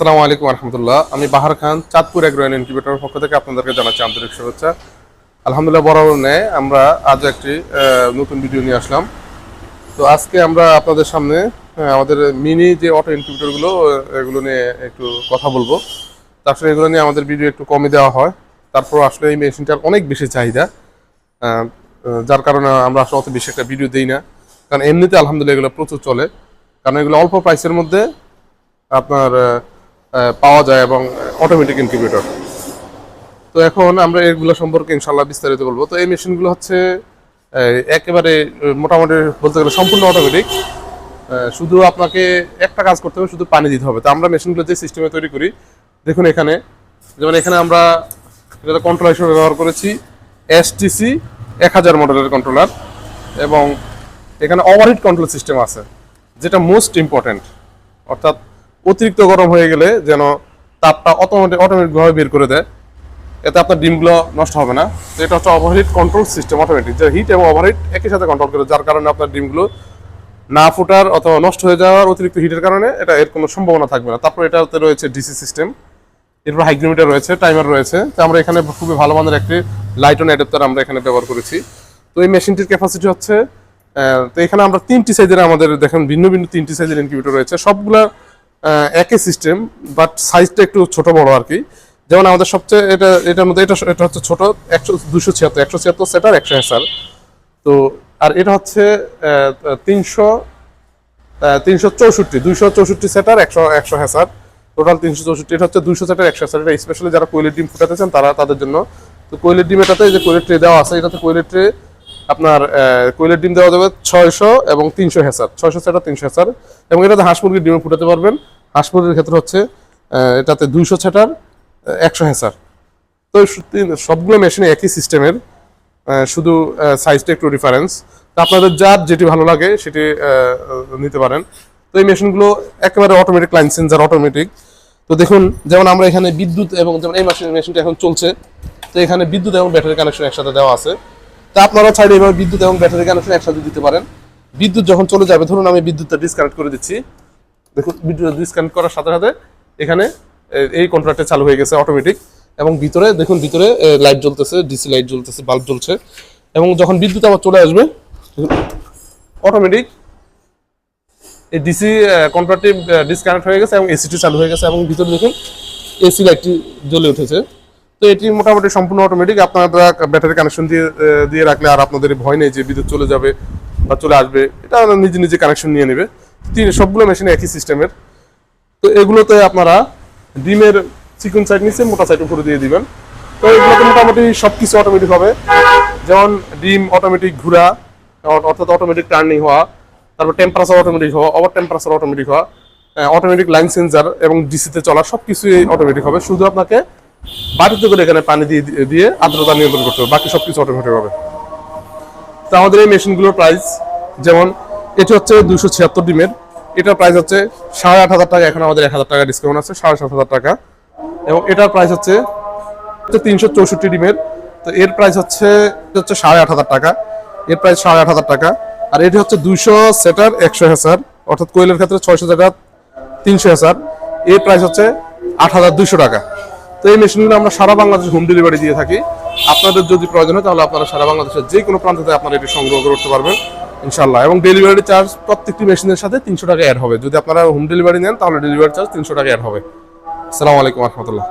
আসসালামু আলাইকুম রহমতুল্লাহ আমি বাহার খান, চাঁদপুর এগ্রোয়েন ইনকিউবেটরের পক্ষ থেকে আপনাদেরকে জানাচ্ছি আন্তরিক শুভেচ্ছা। আলহামদুলিল্লাহ বরাবর নেয় আমরা আজ একটি নতুন ভিডিও নিয়ে আসলাম। তো আজকে আমরা আপনাদের সামনে আমাদের মিনি যে অটো ইনকিউবেটরগুলো এগুলো নিয়ে একটু কথা বলব। তো আসলে এগুলো নিয়ে আমাদের ভিডিও একটু কমে দেওয়া হয়। তারপর আসলে এই মেশিনটার অনেক বেশি চাহিদা। যার কারণে আমরা আসলে অত বেশি একটা ভিডিও দিই না। কারণ এমনিতে আলহামদুলিল্লাহ এগুলো প্রচুর চলে। কারণ এগুলো অল্প প্রাইসের মধ্যে আপনার পাওয়া যায় এবং অটোমেটিক ইনকিউবেটর তো এখন আমরা এগুলো সম্পর্কে ইনশাল্লাহ বিস্তারিত বলব। তো এই মেশিনগুলো হচ্ছে একেবারে মোটামুটি বলতে গেলে সম্পূর্ণ অটোমেটিক শুধু আপনাকে একটা কাজ করতে হবে, শুধু পানি দিতে হবে। তো আমরা মেশিনগুলো যে সিস্টেমে তৈরি করি, দেখুন এখানে, যেমন এখানে আমরা এটা কন্ট্রোলার হিসেবে ব্যবহার করেছি এসটিসি এক হাজার মডেলের কন্ট্রোলার এবং এখানে ওভারহিট কন্ট্রোল সিস্টেম আছে, যেটা মোস্ট ইম্পর্ট্যান্ট অর্থাৎ অতিরিক্ত গরম হয়ে গেলে যেন তাপটা অটোমেটিক অটোমেটিকভাবে বের করে দেয়। এতে আপনার ডিমগুলো নষ্ট হবে না। এটা হচ্ছে ওভারহিট কন্ট্রোল সিস্টেম অটোমেটিক যে হিট এবং ওভারহিট একই সাথে কন্ট্রোল করে, যার কারণে আপনার ডিমগুলো না ফুটার অথবা নষ্ট হয়ে যাওয়ার অতিরিক্ত হিটের কারণে এটা এর কোনো সম্ভাবনা থাকবে না। তারপর এটাতে রয়েছে ডিসি সিস্টেম এরপর হাইগ্রোমিটার রয়েছে টাইমার রয়েছে। তো আমরা এখানে খুবই ভালো মানের একটি লাইট অন অ্যাডাপ্টার আমরা এখানে ব্যবহার করেছি। তো এই মেশিনটির ক্যাপাসিটি হচ্ছে তো এখানে আমরা তিনটি সাইজের আমাদের দেখেন, ভিন্ন ভিন্ন তিনটি সাইজের ইনকিউবেটর রয়েছে। সবগুলা একই সিস্টেম বাট সাইজটা একটু ছোট বড় আর কি যেমন আমাদের সবচেয়ে এটা, এটার মধ্যে এটা এটা হচ্ছে ছোট, একশো দুশো ছিয়াত্তর, একশো ছিয়াত্তর সেটার একশো হেসার তো, আর এটা হচ্ছে তিনশো তিনশো চৌষট্টি, দুইশো চৌষট্টি সেটার একশো একশো হ্যাসার টোটাল তিনশো চৌষট্টি, এটা হচ্ছে দুইশো সেটার একশো হ্যাসার এটা স্পেশালি যারা কোয়েলের ডিম ফুটাতে চান তারা তাদের জন্য। তো কোয়েলের ডিম এটাতে যে কোয়েলের ট্রে দেওয়া আছে, এটাতে কোয়েলের ট্রে আপনার কোয়েলের ডিম দেওয়া যাবে ছয়শো এবং তিনশো হেসার। ছয়শো সেটার তিনশো হ্যাসার এবং এটাতে হাঁস মুরগির ডিমে ফুটাতে পারবেন। হাঁস মুরগির ক্ষেত্রে হচ্ছে এটাতে দুইশো সেটার একশো হ্যাসার তো সবগুলো মেশিনে একই সিস্টেমের শুধু সাইজটা একটু ডিফারেন্স। আপনাদের যার যেটি ভালো লাগে সেটি নিতে পারেন। তো এই মেশিনগুলো একেবারে অটোমেটিক লাইন সেন্সার অটোমেটিক তো দেখুন, যেমন আমরা এখানে বিদ্যুৎ এবং যেমন এই মেশিন, মেশিনটা এখন চলছে, তো এখানে বিদ্যুৎ এবং ব্যাটারি কানেকশন একসাথে দেওয়া আছে। তা আপনারা চাইলে এভাবে বিদ্যুৎ এবং ব্যাটারি কানেকশন একসাথে দিতে পারেন। বিদ্যুৎ যখন চলে যাবে, ধরুন আমি বিদ্যুৎটা ডিসকানেক্ট করে দিচ্ছি। দেখুন বিদ্যুৎ ডিসকানেক্ট করার সাথে সাথে এখানে এই কন্ট্রাক্টে চালু হয়ে গেছে অটোমেটিক এবং ভিতরে, দেখুন, ভিতরে লাইট জ্বলতেছে ডিসি লাইট জ্বলতেছে বাল্ব জ্বলছে এবং যখন বিদ্যুৎ আবার চলে আসবে অটোমেটিক এই ডিসি কন্ট্রাক্টটি ডিসকানেক্ট হয়ে গেছে এবং এসিটি চালু হয়ে গেছে এবং ভিতরে দেখুন এসি লাইটটি জ্বলে উঠেছে। তো এটি মোটামুটি সম্পূর্ণ অটোমেটিক আপনারা ব্যাটারি কানেকশন দিয়ে দিয়ে রাখলে আর আপনাদের ভয় নেই যে বিদ্যুৎ চলে যাবে বা চলে আসবে। এটা নিজে নিজে কানেকশন নিয়ে নেবে। তিন, সবগুলো মেশিন একই সিস্টেমের তো এগুলোতে আপনারা ডিমের চিকন সাইড নিচে, মোটা সাইড উপরে দিয়ে দিবেন। তো এগুলোতে মোটামুটি সব কিছু অটোমেটিক হবে। যেমন ডিম অটোমেটিক ঘোরা অর্থাৎ অটোমেটিক টার্নিং হওয়া, তারপর টেম্পারেচার অটোমেটিক হওয়া ওভার টেম্পারেচার অটোমেটিক হওয়া অটোমেটিক লাইন সেন্সার এবং ডিসিতে চলা সব কিছুই অটোমেটিক হবে। শুধু আপনাকে বাড়িতে করে এখানে পানি দিয়ে দিয়ে আর্দ্রতা নিয়ন্ত্রণ করতে হবে, বাকি সব কিছু অটোমেটিক হবে। তো আমাদের এই মেশিনগুলোর প্রাইস যেমন, এটি হচ্ছে দুশো ছিয়াত্তর ডিমের, এটার প্রাইস হচ্ছে সাড়ে আট হাজার টাকা, এখন আমাদের এক হাজার টাকা ডিসকাউন্ট আছে, সাড়ে সাত হাজার টাকা। এবং এটার প্রাইস হচ্ছে তিনশো চৌষট্টি ডিমের, তো এর প্রাইস হচ্ছে হচ্ছে সাড়ে আট হাজার টাকা, এর প্রাইস সাড়ে আট হাজার টাকা। আর এটি হচ্ছে দুইশো সেটার একশো হেসার, অর্থাৎ কোয়েলের ক্ষেত্রে ছয়শো টাকা তিনশো হেসার, এর প্রাইস হচ্ছে আট হাজার দুইশো টাকা। তো এই মেশিনগুলো আমরা সারা বাংলাদেশে হোম ডেলিভারি দিয়ে থাকি। আপনাদের যদি প্রয়োজন হয় তাহলে আপনারা সারা বাংলাদেশের যে কোনো প্রান্ত থেকে আপনারা এটি সংগ্রহ করতে পারবেন ইনশাল্লাহ এবং ডেলিভারি চার্জ প্রত্যেকটি মেশিনের সাথে তিনশো টাকা অ্যাড হবে। যদি আপনারা হোম ডেলিভারি নেন, তাহলে ডেলিভারি চার্জ তিনশো টাকা অ্যাড হবে। আসসালামু আলাইকুম রহমতুল্লাহ।